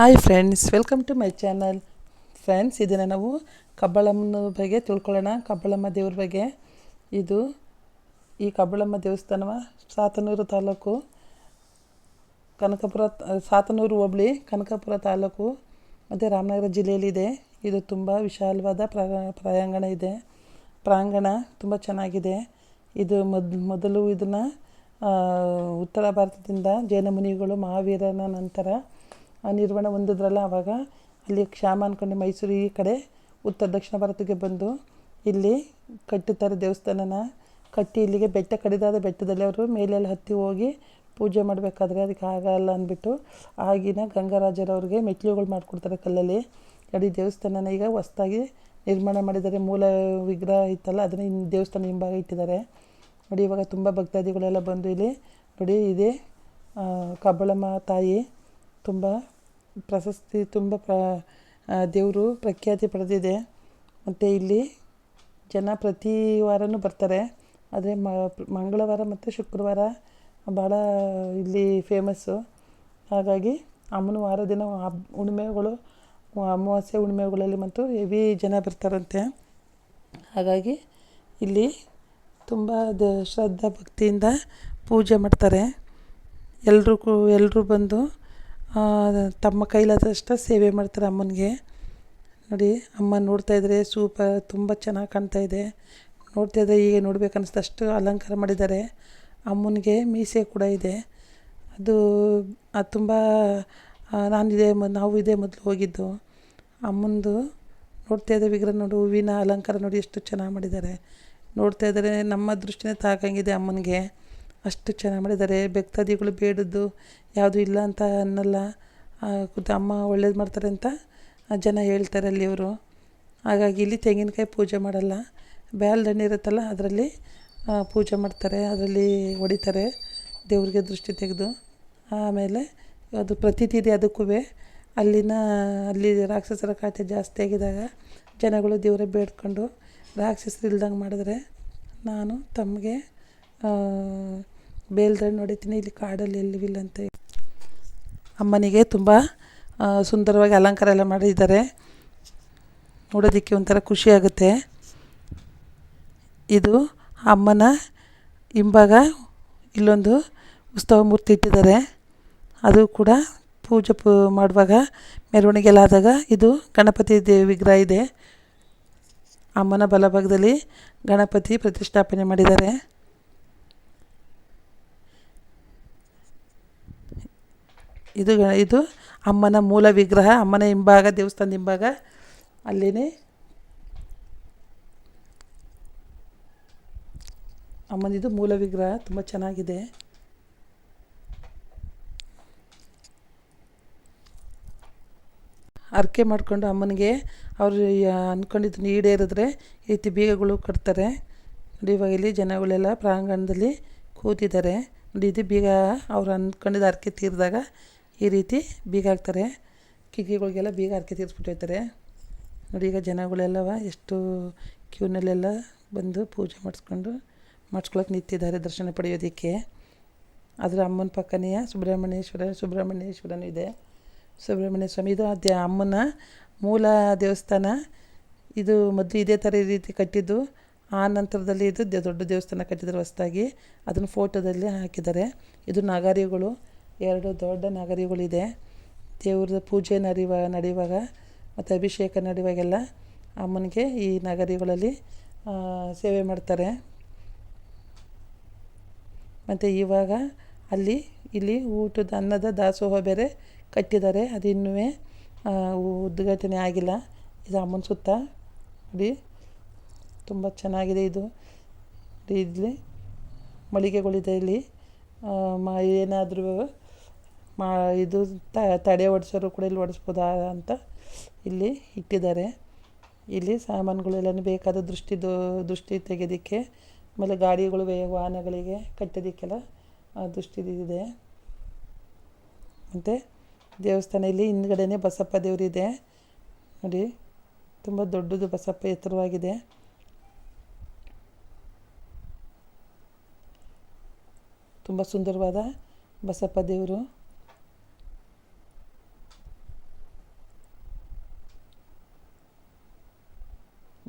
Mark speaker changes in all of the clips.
Speaker 1: Hi friends welcome to my channel friends ಇದನ್ನು ನಾವು ಕಬ್ಬಳಮ್ಮನ ಬಗ್ಗೆ ತಿಳ್ಕೊಳ್ಳೋಣ. ಕಬ್ಬಳಮ್ಮ ದೇವ್ರ ಬಗ್ಗೆ. ಇದು ಈ ಕಬ್ಬಳಮ್ಮ ದೇವಸ್ಥಾನವ ಸಾತನೂರು ತಾಲೂಕು, ಕನಕಪುರ, ಸಾತನೂರು ಹೋಬಳಿ, ಕನಕಪುರ ತಾಲೂಕು, ಮತ್ತು ರಾಮನಗರ ಜಿಲ್ಲೆಯಲ್ಲಿದೆ. ಇದು ತುಂಬ ವಿಶಾಲವಾದ ಪ್ರ, ಪ್ರಾಂಗಣ ಇದೆ. ಪ್ರಾಂಗಣ ತುಂಬ ಚೆನ್ನಾಗಿದೆ. ಇದು ಮೊದ್, ಮೊದಲು ಇದನ್ನು ಉತ್ತರ ಭಾರತದಿಂದ ಜೈನ ಮುನಿಗಳು, ಮಹಾವೀರನ ನಂತರ ಆ ನಿರ್ಮಾಣ ಹೊಂದಿದ್ರಲ್ಲ ಆವಾಗ ಅಲ್ಲಿ ಕ್ಷಾಮ ಅಂದ್ಕೊಂಡು ಮೈಸೂರು ಈ ಕಡೆ ಉತ್ತರ ದಕ್ಷಿಣ ಭಾರತಕ್ಕೆ ಬಂದು ಇಲ್ಲಿ ಕಟ್ಟುತ್ತಾರೆ ದೇವಸ್ಥಾನನ. ಕಟ್ಟಿ ಇಲ್ಲಿಗೆ ಬೆಟ್ಟ ಕಡಿದಾದ ಬೆಟ್ಟದಲ್ಲಿ ಅವರು ಮೇಲೆಲ್ಲ ಹತ್ತಿ ಹೋಗಿ ಪೂಜೆ ಮಾಡಬೇಕಾದ್ರೆ ಅದಕ್ಕೆ ಆಗಲ್ಲ ಅಂದ್ಬಿಟ್ಟು ಆಗಿನ ಗಂಗರಾಜರವ್ರಿಗೆ ಮೆಟ್ಲುಗಳು ಮಾಡಿಕೊಡ್ತಾರೆ ಕಲ್ಲಲ್ಲಿ. ಅಡಿ ದೇವಸ್ಥಾನನ ಈಗ ಹೊಸ್ದಾಗಿ ನಿರ್ಮಾಣ ಮಾಡಿದ್ದಾರೆ. ಮೂಲ ವಿಗ್ರಹ ಇತ್ತಲ್ಲ, ಅದನ್ನು ಇನ್ನು ದೇವಸ್ಥಾನ ಹಿಂಭಾಗ ಇಟ್ಟಿದ್ದಾರೆ. ನೋಡಿ, ಇವಾಗ ತುಂಬ ಭಕ್ತಾದಿಗಳೆಲ್ಲ ಬಂದು ಇಲ್ಲಿ ನೋಡಿ, ಇದೆ ಕಬ್ಬಳಮ್ಮ ತಾಯಿ ತುಂಬ ಪ್ರಶಸ್ತಿ, ತುಂಬ ಪ್ರ ದೇವರು ಪ್ರಖ್ಯಾತಿ ಪಡೆದಿದೆ. ಮತ್ತು ಇಲ್ಲಿ ಜನ ಪ್ರತಿ ವಾರವೂ ಬರ್ತಾರೆ. ಆದರೆ ಮಂಗಳವಾರ ಮತ್ತು ಶುಕ್ರವಾರ ಭಾಳ ಇಲ್ಲಿ ಫೇಮಸ್ಸು ಹಾಗಾಗಿ ಅಮ್ಮನ ವಾರ ದಿನ ಹಬ್, ಹುಣ್ಮೆಗಳು ಅಮಾವಾಸ್ಯೆ ಹುಣ್ಮೆಗಳಲ್ಲಿ ಮತ್ತು ಹೆವಿ ಜನ ಬರ್ತಾರಂತೆ. ಹಾಗಾಗಿ ಇಲ್ಲಿ ತುಂಬ ದ, ಶ್ರದ್ಧಾ ಭಕ್ತಿಯಿಂದ ಪೂಜೆ ಮಾಡ್ತಾರೆ. ಎಲ್ಲರೂ ಎಲ್ಲರೂ ಬಂದು ತಮ್ಮ ಕೈಲಾದಷ್ಟು ಸೇವೆ ಮಾಡ್ತಾರೆ ಅಮ್ಮನಿಗೆ. ನೋಡಿ, ಅಮ್ಮ ನೋಡ್ತಾ ಇದ್ರೆ ಸೂಪರ್, ತುಂಬ ಚೆನ್ನಾಗಿ ಕಾಣ್ತಾ ಇದೆ. ನೋಡ್ತಾ ಇದ್ರೆ ಈಗ ನೋಡ್ಬೇಕು ಅನಿಸ್ತು ಅಷ್ಟು ಅಲಂಕಾರ ಮಾಡಿದ್ದಾರೆ. ಅಮ್ಮನಿಗೆ ಮೀಸೆ ಕೂಡ ಇದೆ. ಅದು ಅದು ತುಂಬ ನಾನು ಇದೆ ಮ- ನಾವು ಇದೇ ಮೊದಲು ಹೋಗಿದ್ದು. ಅಮ್ಮಂದು ನೋಡ್ತಾ ಇದ್ದೆ ವಿಗ್ರಹ ನೋಡು, ಹೂವಿನ ಅಲಂಕಾರ ನೋಡಿ ಎಷ್ಟು ಚೆನ್ನಾಗಿ ಮಾಡಿದ್ದಾರೆ. ನೋಡ್ತಾ ಇದ್ದರೆ ನಮ್ಮ ದೃಷ್ಟಿನೇ ತಾಕಂಗಿದೆ ಅಮ್ಮನಿಗೆ. ಅಷ್ಟು ಚೆನ್ನಾಗಿ ಮಾಡಿದ್ದಾರೆ. ಭಕ್ತಾದಿಗಳು ಬೇಡದ್ದು ಯಾವುದು ಇಲ್ಲ ಅಂತ ಅನ್ನಲ್ಲ. ಅಮ್ಮ ಒಳ್ಳೇದು ಮಾಡ್ತಾರೆ ಅಂತ ಜನ ಹೇಳ್ತಾರೆ ಅಲ್ಲಿ ಅವರು ಹಾಗಾಗಿ ಇಲ್ಲಿ ತೆಂಗಿನಕಾಯಿ ಪೂಜೆ ಮಾಡಲ್ಲ. ಬ್ಯಾಲ್ದಣ್ಣೆ ಇರುತ್ತಲ್ಲ, ಅದರಲ್ಲಿ ಪೂಜೆ ಮಾಡ್ತಾರೆ. ಅದರಲ್ಲಿ ಹೊಡಿತಾರೆ ದೇವ್ರಿಗೆ ದೃಷ್ಟಿ ತೆಗೆದು. ಆಮೇಲೆ ಅದು ಪ್ರತೀತಿ ಇದೆ ಅದಕ್ಕೂ. ಅಲ್ಲಿನ, ಅಲ್ಲಿ ರಾಕ್ಷಸರ ಕಾಟ ಜಾಸ್ತಿ ಆಗಿದಾಗ ಜನಗಳು ದೇವರೇ ಬೇಡ್ಕೊಂಡು ರಾಕ್ಷಸರು ಇಲ್ದಂಗೆ ಮಾಡಿದ್ರೆ ನಾನು ತಮಗೆ ಬೇಲ್ದಣ್ಣು ಹೊಡಿತೀನಿ ಇಲ್ಲಿ ಕಾಡಲ್ಲಿ ಎಲ್ಲಿವಿಲ್ಲಂತೆ ಅಮ್ಮನಿಗೆ ತುಂಬ ಸುಂದರವಾಗಿ ಅಲಂಕಾರ ಎಲ್ಲ ಮಾಡಿದ್ದಾರೆ. ನೋಡೋದಕ್ಕೆ ಒಂಥರ ಖುಷಿ ಆಗುತ್ತೆ. ಇದು ಅಮ್ಮನ ಹಿಂಭಾಗ, ಇಲ್ಲೊಂದು ಉತ್ಸವ ಮೂರ್ತಿ ಇಟ್ಟಿದ್ದಾರೆ. ಅದು ಕೂಡ ಪೂಜೆ ಪೂ, ಮಾಡುವಾಗ ಮೆರವಣಿಗೆ ಎಲ್ಲ ಆದಾಗ ಇದು ಗಣಪತಿ ದೇವಿ ವಿಗ್ರಹ ಇದೆ. ಅಮ್ಮನ ಬಲಭಾಗದಲ್ಲಿ ಗಣಪತಿ ಪ್ರತಿಷ್ಠಾಪನೆ ಮಾಡಿದ್ದಾರೆ. ಇದು ಇದು ಅಮ್ಮನ ಮೂಲ ವಿಗ್ರಹ, ಅಮ್ಮನ ಹಿಂಭಾಗ, ದೇವಸ್ಥಾನದ ಹಿಂಭಾಗ. ಅಲ್ಲಿನೇ ಅಮ್ಮನಿದು ಮೂಲ ವಿಗ್ರಹ, ತುಂಬ ಚೆನ್ನಾಗಿದೆ. ಅರ್ಕೆ ಮಾಡಿಕೊಂಡು ಅಮ್ಮನಿಗೆ ಅವರು ಅಂದ್ಕೊಂಡಿದ್ದು ಈಡೇರಿದ್ರೆ ಈ ರೀತಿ ಬೀಗಗಳು ಕಟ್ತಾರೆ. ನೋಡಿ ಇವಾಗ ಇಲ್ಲಿ ಜನಗಳೆಲ್ಲ ಪ್ರಾಂಗಣದಲ್ಲಿ ಕೂತಿದ್ದಾರೆ. ನೋಡಿ ಇದು ಬೀಗ ಅವ್ರು ಅಂದ್ಕೊಂಡಿದ್ದು ಅರ್ಕೆ ತೀರಿದಾಗ ಈ ರೀತಿ ಬೀಗ ಹಾಕ್ತಾರೆ ಕಿಟಕಿಗಳಿಗೆಲ್ಲ ಬೀಗ ಹರಕೆ ತೀರಿಸ್ಬಿಟ್ಟಿರ್ತಾರೆ. ನೋಡಿ ಈಗ ಜನಗಳೆಲ್ಲವ ಎಷ್ಟು ಕ್ಯೂನಲ್ಲೆಲ್ಲ ಬಂದು ಪೂಜೆ ಮಾಡಿಸ್ಕೊಂಡು ಮಾಡಿಸ್ಕೊಳಕ್ಕೆ ನಿಂತಿದ್ದಾರೆ ದರ್ಶನ ಪಡೆಯೋದಕ್ಕೆ. ಅದರ ಅಮ್ಮನ ಪಕ್ಕನೆಯ ಸುಬ್ರಹ್ಮಣ್ಯೇಶ್ವರ, ಸುಬ್ರಹ್ಮಣ್ಯೇಶ್ವರನೂ ಇದೆ. ಸುಬ್ರಹ್ಮಣ್ಯ ಸ್ವಾಮಿ, ಇದು ಅದೇ ಅಮ್ಮನ ಮೂಲ ದೇವಸ್ಥಾನ. ಇದು ಮೊದಲು ಇದೇ ಥರ ಈ ರೀತಿ ಕಟ್ಟಿದ್ದು. ಆ ನಂತರದಲ್ಲಿ ಇದು ದೊಡ್ಡ ದೇವಸ್ಥಾನ ಕಟ್ಟಿದ್ದಾರೆ ಹೊಸ್ದಾಗಿ. ಅದನ್ನು ಫೋಟೋದಲ್ಲಿ ಹಾಕಿದ್ದಾರೆ. ಇದು ನಗರಿಗಳು. ಎರಡು ದೊಡ್ಡ ನಗರಿಗಳಿದೆ. ದೇವ್ರದ ಪೂಜೆ ನಡೆಯುವ, ನಡೆಯುವಾಗ ಮತ್ತು ಅಭಿಷೇಕ ನಡೆಯುವಾಗೆಲ್ಲ ಅಮ್ಮನಿಗೆ ಈ ನಗರಿಗಳಲ್ಲಿ ಸೇವೆ ಮಾಡ್ತಾರೆ. ಮತ್ತು ಇವಾಗ ಅಲ್ಲಿ, ಇಲ್ಲಿ ಊಟದ ಅನ್ನದ ದಾಸೋಹ ಬೇರೆ ಕಟ್ಟಿದ್ದಾರೆ. ಅದಿನ್ನೂ ಉದ್ಘಾಟನೆ ಆಗಿಲ್ಲ. ಇದು ಅಮ್ಮನ ಸುತ್ತ. ನೋಡಿ ತುಂಬ ಚೆನ್ನಾಗಿದೆ ಇದು. ಇಲ್ಲಿ ಮಳಿಗೆಗಳಿದೆ ಇಲ್ಲಿ. ಮ, ಏನಾದರೂ ಮಾ, ಇದು ತ- ತಡೆ ಹೊಡ್ಸೋರು ಕೂಡ ಇಲ್ಲಿ ಓಡಿಸ್ಬೋದಾ ಅಂತ ಇಲ್ಲಿ ಇಟ್ಟಿದ್ದಾರೆ. ಇಲ್ಲಿ ಸಾಮಾನುಗಳೆಲ್ಲನೂ ಬೇಕಾದ ದೃಷ್ಟಿ ದೃಷ್ಟಿ ತೆಗೆದಿಕ್ಕೆ, ಆಮೇಲೆ ಗಾಡಿಗಳು ವಾಹನಗಳಿಗೆ ಕಟ್ಟೋದಕ್ಕೆಲ್ಲ ದೃಷ್ಟಿದಿದೆ ಮತ್ತು ದೇವಸ್ಥಾನ ಇಲ್ಲಿ ಹಿಂದ್ಗಡೆನೇ ಬಸಪ್ಪ ದೇವರಿದೆ ನೋಡಿ, ತುಂಬ ದೊಡ್ಡದು ಬಸಪ್ಪ ಎತ್ತರವಾಗಿದೆ. ತುಂಬ ಸುಂದರವಾದ ಬಸಪ್ಪ ದೇವರು.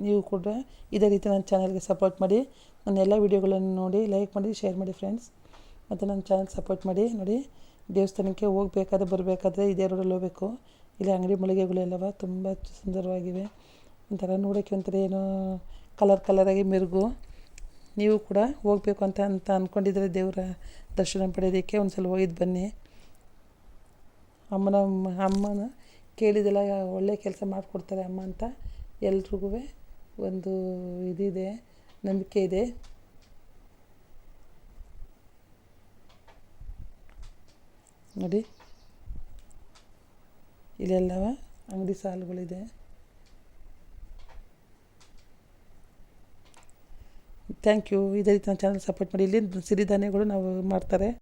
Speaker 1: ನೀವು ಕೂಡ ಇದೇ ರೀತಿ ನನ್ನ ಚಾನಲ್ಗೆ ಸಪೋರ್ಟ್ ಮಾಡಿ ನನ್ನ ಎಲ್ಲ ವೀಡಿಯೋಗಳನ್ನು ನೋಡಿ ಲೈಕ್ ಮಾಡಿ, ಶೇರ್ ಮಾಡಿ ಫ್ರೆಂಡ್ಸ್ ಮತ್ತು ನನ್ನ ಚಾನಲ್ ಸಪೋರ್ಟ್ ಮಾಡಿ, ನೋಡಿ ದೇವಸ್ಥಾನಕ್ಕೆ ಹೋಗ್ಬೇಕಾದ್ರೆ, ಬರಬೇಕಾದ್ರೆ ಇದೇ ರೋಡಲ್ಲಿ ಹೋಗಬೇಕು. ಇಲ್ಲಿ ಅಂಗಡಿ ಮಳಿಗೆಗಳೆಲ್ಲವ ತುಂಬ ಸುಂದರವಾಗಿವೆ. ಒಂಥರ ನೋಡೋಕ್ಕೆ ಒಂಥರ ಏನೋ ಕಲರ್ ಕಲರಾಗಿ ಮೆರುಗು. ನೀವು ಕೂಡ ಹೋಗಬೇಕು ಅಂತ ಅಂತ ಅಂದ್ಕೊಂಡಿದ್ರೆ ದೇವರ ದರ್ಶನ ಪಡೆಯೋದಕ್ಕೆ ಒಂದು ಸಲ ಹೋಗಿದ್ದು ಬನ್ನಿ. ಅಮ್ಮನ ಅಮ್ಮನ ಕೇಳಿದೆಲ್ಲ ಒಳ್ಳೆ ಕೆಲಸ ಮಾಡಿಕೊಡ್ತಾರೆ ಅಮ್ಮ ಅಂತ ಎಲ್ರಿಗೂ ಒಂದು ಇದಿದೆ, ನಂಬಿಕೆ ಇದೆ. ನೋಡಿ. ಇಲ್ಲೆಲ್ಲವ ಅಂಗಡಿ ಸಾಲುಗಳಿದೆ. ಥ್ಯಾಂಕ್ ಯು ಇದೇ ರೀತಿ ನನ್ನ ಚಾನಲ್ ಸಪೋರ್ಟ್ ಮಾಡಿ. ಇಲ್ಲಿ ಸಿರಿಧಾನ್ಯಗಳು ನಾವು ಮಾಡ್ತಾರೆ.